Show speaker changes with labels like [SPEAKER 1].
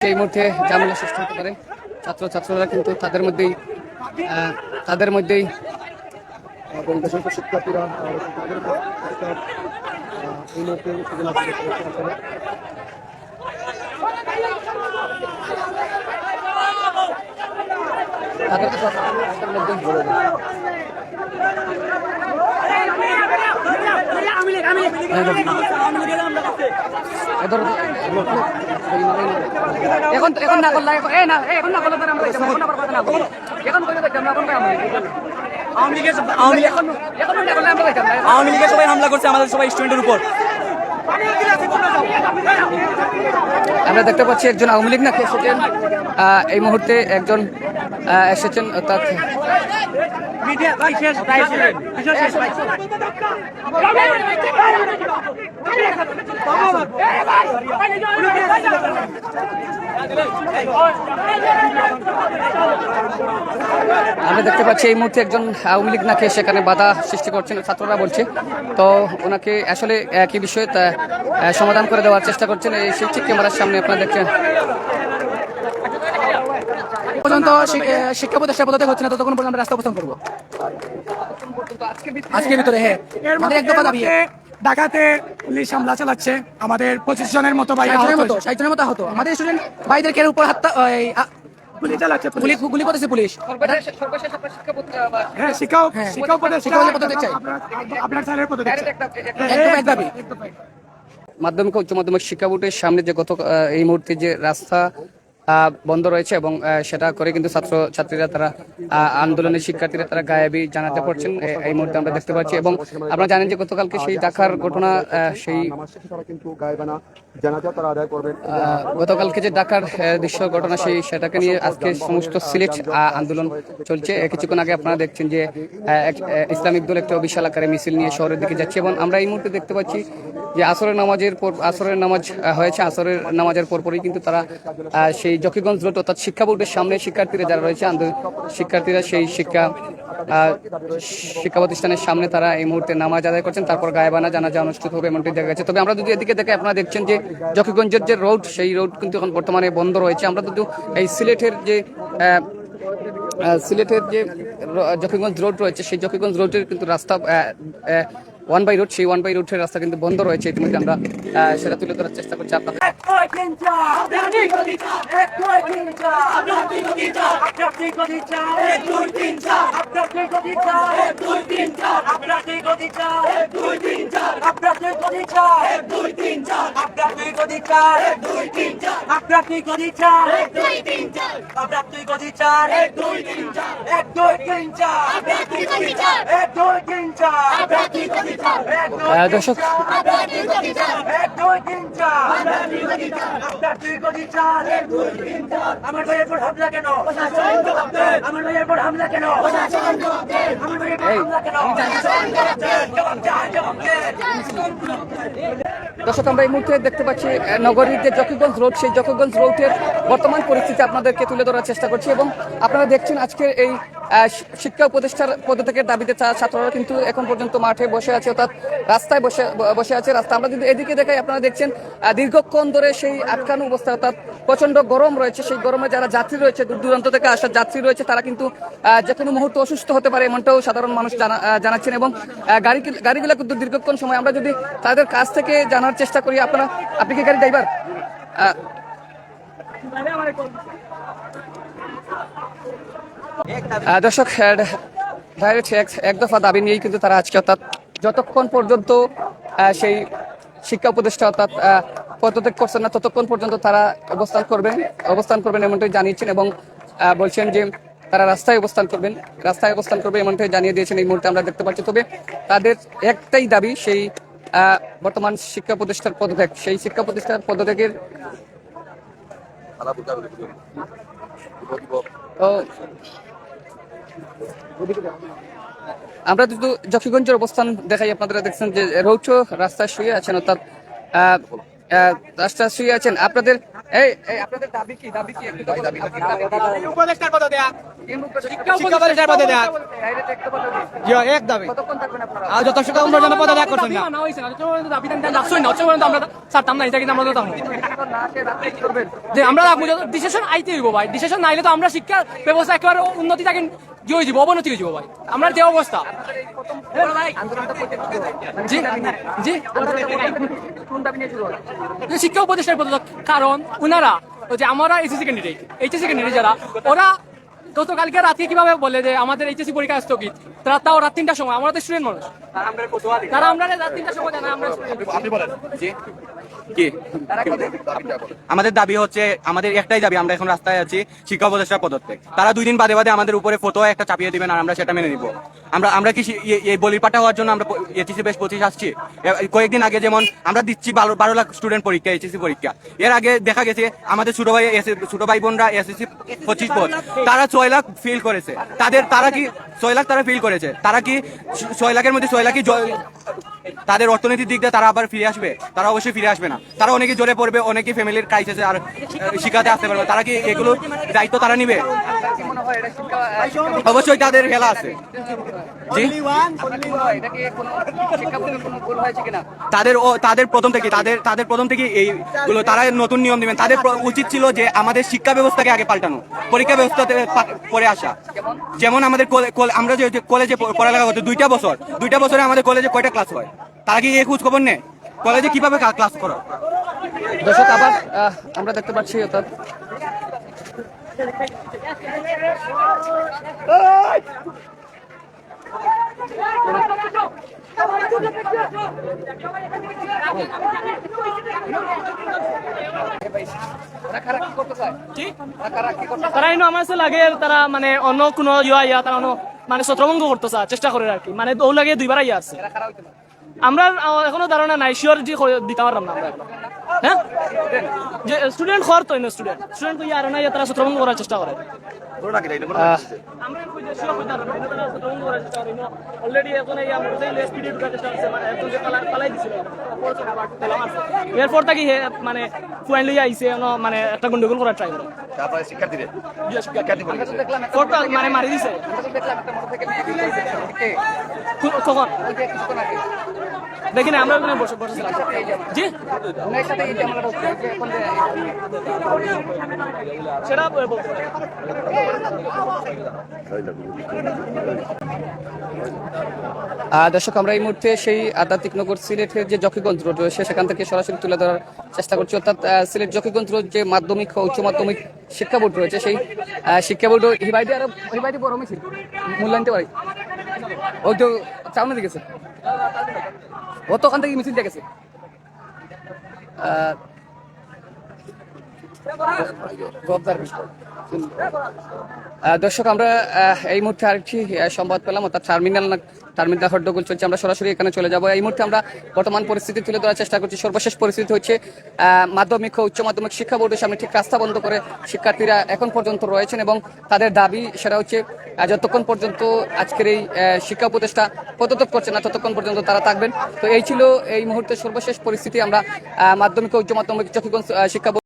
[SPEAKER 1] সেই মুহূর্তে ঝামেলা সৃষ্টি হতে পারে। ছাত্র ছাত্ররা কিন্তু তাদের মধ্যেই আহ, তাদের মধ্যেই
[SPEAKER 2] শিক্ষার্থীরা এই মুহূর্তে।
[SPEAKER 1] তাদের এখন এখন না করলে এ না এখন না করলে তো আমরা এখন আবার কথা না বলব। এখন করলে দেখতাম না, এখন
[SPEAKER 3] আওয়ামী লীগের আওয়ামী লীগ-
[SPEAKER 1] এখন এখন না করলে আমরা দেখতাম
[SPEAKER 3] আওয়ামী লীগের সবাই হামলা করছে আমাদের সবাই স্টুডেন্টের উপর।
[SPEAKER 1] আমরা দেখতে পাচ্ছি একজন আওয়ামী লীগ নাকি এসেছেন? এই মুহূর্তে একজন এসেছেন অর্থাৎ আমরা দেখতে পাচ্ছি এই মুহূর্তে একজন আওয়ামী লীগ নাকি সেখানে বাধা সৃষ্টি করছেন ছাত্ররা বলছে। তো ওনাকে আসলে কি বিষয়ে সমাধান করে দেওয়ার চেষ্টা করছেন এই শিক্ষক ক্যামেরার সামনে আপনারা দেখছেন।
[SPEAKER 4] পর্যন্ত শিক্ষা প্রতিষ্ঠা পদ্ধতি হচ্ছে না ততক্ষণ পর্যন্ত আমরা রাস্তা অবস্থান করব। আজকের ভিতরে হ্যাঁ আমাদের এক দফা দাবি।
[SPEAKER 5] ঢাকাতে পুলিশ হামলা চালাচ্ছে আমাদের পঁচিশ জনের মতো ভাই
[SPEAKER 4] ষাট জনের মতো ষাট জনের মতো হতো আমাদের স্টুডেন্ট ভাইদের উপর হাত
[SPEAKER 5] গুলি চালাচ্ছে
[SPEAKER 4] গুলি গুলি করেছে পুলিশ
[SPEAKER 5] হ্যাঁ
[SPEAKER 4] হ্যাঁ, শিক্ষা পদ্ধতি চাই।
[SPEAKER 5] আপনার- আপনার স্যারের পদ্ধতি চাই।
[SPEAKER 4] একদম এক দাবি
[SPEAKER 1] মাধ্যমিক উচ্চ মাধ্যমিক শিক্ষা বোর্ডের সামনে যে গত আহ, এই মুহূর্তে যে রাস্তা বন্ধ রয়েছে এবং সেটা করে কিন্তু ছাত্র ছাত্রীরা তারা আন্দোলনের শিক্ষার্থীরা তারা গায়েবী জানাতে পারছেন এই মুহূর্তে আমরা দেখতে পাচ্ছি এবং আপনারা জানেন যে গতকালকে সেই ঢাকার ঘটনা সেই গতকালকে যে আহ, দৃশ্য ঘটনা সেই সেটাকে নিয়ে আজকে সমস্ত সিলেট আন্দোলন চলছে। কিছুক্ষণ আগে আপনারা দেখছেন যে ইসলামিক দল একটা বিশাল আকারে মিছিল নিয়ে শহরের দিকে যাচ্ছে এবং আমরা এই মুহূর্তে দেখতে পাচ্ছি যে আসরের নামাজের পর আসরের নামাজ হয়েছে, আসরের নামাজের পরপরই কিন্তু তারা সেই জকিগঞ্জ রোড অর্থাৎ শিক্ষা বোর্ডের সামনে শিক্ষার্থীরা যারা রয়েছে শিক্ষার্থীরা সেই শিক্ষা শিক্ষা প্রতিষ্ঠানের সামনে তারা এই মুহূর্তে নামাজ আদায় করছেন। তারপর গায়েবানা জানাজা অনুষ্ঠিত হবে এমনটি দেখা গেছে। তবে আমরা যদি এদিকে দেখে আপনারা দেখছেন যে জকিগঞ্জের যে রোড, সেই রোড কিন্তু এখন বর্তমানে বন্ধ রয়েছে। আমরা যদি এই সিলেটের যে সিলেটের যে জকিগঞ্জ রোড রয়েছে, সেই জকিগঞ্জ রোডের কিন্তু রাস্তা ওয়ান বাই রোড সেই ওয়ান বাই রোডের রাস্তা কিন্তু বন্ধ রয়েছে ইতিমধ্যে আমরা সেটা তুলে ধরার চেষ্টা করছি আপনাদের অধিকার এক
[SPEAKER 6] দুই তিন চার। আধ্যাত্মিক অধিকার এক দুই তিন চার। আধ্যাত্মিক অধিকার এক দুই তিন চার। আধ্যাত্মিক অধিকার এক দুই তিন চার। এক দুই তিন চার। আধ্যাত্মিক অধিকার এক দুই তিন চার। আহ,
[SPEAKER 1] দর্শক আমার ভাইয়ের হামলা কেন? আমার। দর্শক আমরা এই মুহূর্তে দেখতে পাচ্ছি নগরীর যে জকিগঞ্জ রোড সেই জকিগঞ্জ রোডের বর্তমান পরিস্থিতি আপনাদেরকে তুলে ধরার চেষ্টা করছি এবং আপনারা দেখছেন আজকে এই শিক্ষা উপদেষ্টার থেকে দাবিতে ছাত্ররা কিন্তু এখন পর্যন্ত মাঠে বসে আছে অর্থাৎ রাস্তায় বসে বসে আছে। রাস্তা আমরা যদি এদিকে দেখাই আপনারা দেখছেন দীর্ঘক্ষণ ধরে সেই আটকানো অবস্থা অর্থাৎ প্রচণ্ড গরম রয়েছে। সেই গরমে যারা যাত্রী রয়েছে দূর দূরান্ত থেকে আসা যাত্রী রয়েছে তারা কিন্তু যে কোনো মুহূর্তে অসুস্থ হতে পারে এমনটাও সাধারণ মানুষ জানা- জানাচ্ছেন এবং গাড়ি গাড়িগুলো কিন্তু দীর্ঘক্ষণ সময় আমরা যদি তাদের কাছ থেকে জানার চেষ্টা করি আপনারা আপনি কি গাড়ি ড্রাইভার? আহ, দর্শক ডাইরেক্ট এক এক দফা দাবি নিয়েই কিন্তু তারা আজকে অর্থাৎ যতক্ষণ পর্যন্ত সেই শিক্ষা উপদেষ্টা অর্থাৎ পদত্যাগ করছেন না ততক্ষণ পর্যন্ত তারা অবস্থান করবেন অবস্থান করবেন এমনটাই জানিয়েছেন এবং বলছেন যে তারা রাস্তায় অবস্থান করবেন রাস্তায় অবস্থান করবে এমনটাই জানিয়ে দিয়েছেন এই মুহূর্তে আমরা দেখতে পাচ্ছি। তবে তাদের একটাই দাবি সেই আহ, বর্তমান শিক্ষা প্রতিষ্ঠার পদত্যাগ। সেই শিক্ষা প্রতিষ্ঠার পদত্যাগের তো আমরা যদি জকিগঞ্জের অবস্থান দেখাই আপনারা দেখছেন যে রৌচ রাস্তায় শুয়ে আছেন অর্থাৎ আহ, আহ, রাস্তা শুয়ে আছেন। আপনাদের এই আপনাদের দাবি কি? দাবি কি? একটু দাবি দাবি
[SPEAKER 4] উপদেষ্টার পদে দেয়া। এক দাবি।
[SPEAKER 1] কতক্ষণ থাকবেন আপনারা?
[SPEAKER 4] আর যত সুযোগ পর্যন্ত পদে দেয়া করছেন না।
[SPEAKER 5] না দাবি দান না আমরা না এটা কিন্তু আমরা
[SPEAKER 1] না। করবেন
[SPEAKER 5] যে আমরা ডিসিশন আইতে হইব ভাই। ডিসিশন নাইলে তো আমরা শিক্ষা ব্যবস্থা একেবারে উন্নতি থাকে কি হয়ে যাব অবনতি হয়ে যাব ভাই। আমরা যে অবস্থা। শিক্ষা উপদেষ্টার পদক কারণ ওনারা যে আমরা এইচএসি ক্যান্ডিডেট এইচএসি ক্যান্ডিডেট যারা, ওরা গতকালকে রাতে কীভাবে বলে যে আমাদের এইচএসি পরীক্ষা স্থগিত? তারা তাও রাত তিনটার সময় আমরা তো স্টুডেন্ট মানুষ। তারা আমরা রাত তিনটার সময় জানা আমরা
[SPEAKER 3] কি? আমাদের দাবি হচ্ছে আমাদের একটাই দাবি আমরা এখন রাস্তায় আছি শিক্ষা উপদেষ্টার পদত্যাগ। তারা দুই দিন বাদে বাদে আমাদের উপরে ফটো একটা চাপিয়ে দিবেন আর আমরা সেটা মেনে নিব। আমরা আমরা কি এই- বলির পাঠা হওয়ার জন্য আমরা এইচএসি বেশ পঁচিশ আসছি। কয়েকদিন আগে যেমন আমরা দিচ্ছি বারো বারো লাখ স্টুডেন্ট পরীক্ষা এইচএসি পরীক্ষা। এর আগে দেখা গেছে আমাদের ছোট ভাই এস- ছোট ভাই বোনরা এসএসসি পঁচিশ পদ। তারা ছয় লাখ ফিল করেছে। তাদের তারা কি ছয় লাখ তারা ফিল করেছে। তারা কি ছয় লাখের মধ্যে ছয় লাখই তাদের অর্থনৈতিক দিক দিয়ে তারা আবার ফিরে আসবে? তারা অবশ্যই ফিরে আসবে না। তারা অনেকে জোরে পড়বে অনেকে ফ্যামিলির ক্রাইসিসে আর আহ, শিখাতে আসতে পারবে তারা কি এগুলোর দায়িত্ব তারা নিবে? অবশ্যই তাদের খেলা আছে। তাদের তাদের প্রথম থেকে তাদের তাদের প্রথম থেকে এইগুলো তারা নতুন নিয়ম দিবেন। তাদের উচিত ছিল যে আমাদের শিক্ষা ব্যবস্থাকে আগে পাল্টানো পরীক্ষা ব্যবস্থাতে পরে আসা। যেমন আমাদের আমরা যে যে কলেজে পড়ালেখা করতে দুইটা বছর। দুইটা বছরে আমাদের কলেজে কয়টা ক্লাস হয়? তারা কি এই খোঁজ খবর নেয় কলেজে কীভাবে ক্লাস করো?
[SPEAKER 1] দর্শক, আবার আমরা দেখতে পাচ্ছি অর্থাৎ
[SPEAKER 5] তারা এনে আমার লাগে তারা মানে অন্য কোনো ইয়া ইয়া তারা অন্য মানে ছত্রভঙ্গ করতে চা চেষ্টা করে আর কি। মানে দৌড় লাগে দুইবার ইয়া আছে। আমরা এখনও ধারণা নাই শিওর দিতে পারলাম না আমরা। হ্যাঁ? যে স্টুডেন্ট হর তো স্টুডেন্ট স্টুডেন্ট তো ইয়ার না ইয়া তারা ছত্রভঙ্গ করার চেষ্টা করে।
[SPEAKER 1] আহ,
[SPEAKER 5] আমরা কই পারলাম না, তারা ছত্রভঙ্গ করার চেষ্টা করে। মানে। এরপর থেকে হে মানে ফুয়াইন লইয়া আইছে এনো মানে একটা গন্ডগোল করার ট্রাই করে। মানে মারি দিছে। কখন? দেখি না আমরা ওখানে বসে বসেছিলাম জি?
[SPEAKER 1] দর্শক, আমরা এই মুহূর্তে সেই আধ্যাত্মিক নগর সিলেটের যে জকিগঞ্জ রোড রয়েছে, সেখান থেকে সরাসরি তুলে ধরার চেষ্টা করছি। অর্থাৎ সিলেট জকিগঞ্জ রোড যে মাধ্যমিক উচ্চ মাধ্যমিক শিক্ষা বোর্ড রয়েছে, সেই শিক্ষা বোর্ড হিবাইটি আরও হিবাইটি বড় মিছিল। মূল্যায়নতে পারি ওই তো সামনে দিকে ওখান থেকে মিছিল দেখেছে আহ, জবাবদার বিষয়। আহ, দর্শক, আমরা এই মুহূর্তে আরেকটি সংবাদ পেলাম, অর্থাৎ টার্মিনাল টার্মিনাল হট্টগোল চলছে। আমরা সরাসরি এখানে চলে যাব। এই মুহূর্তে আমরা বর্তমান পরিস্থিতি তুলে ধরার চেষ্টা করছি। সর্বশেষ পরিস্থিতি হচ্ছে মাধ্যমিক ও উচ্চ মাধ্যমিক শিক্ষা বোর্ডের সামনে ঠিক রাস্তা বন্ধ করে শিক্ষার্থীরা এখন পর্যন্ত রয়েছেন এবং তাদের দাবি সেটা হচ্ছে যতক্ষণ পর্যন্ত আজকের এই শিক্ষা উপদেষ্টা পদত্যাগ করছে না, ততক্ষণ পর্যন্ত তারা থাকবেন। তো এই ছিল এই মুহূর্তে সর্বশেষ পরিস্থিতি। আমরা মাধ্যমিক ও উচ্চ মাধ্যমিক চকিগঞ্জ শিক্ষা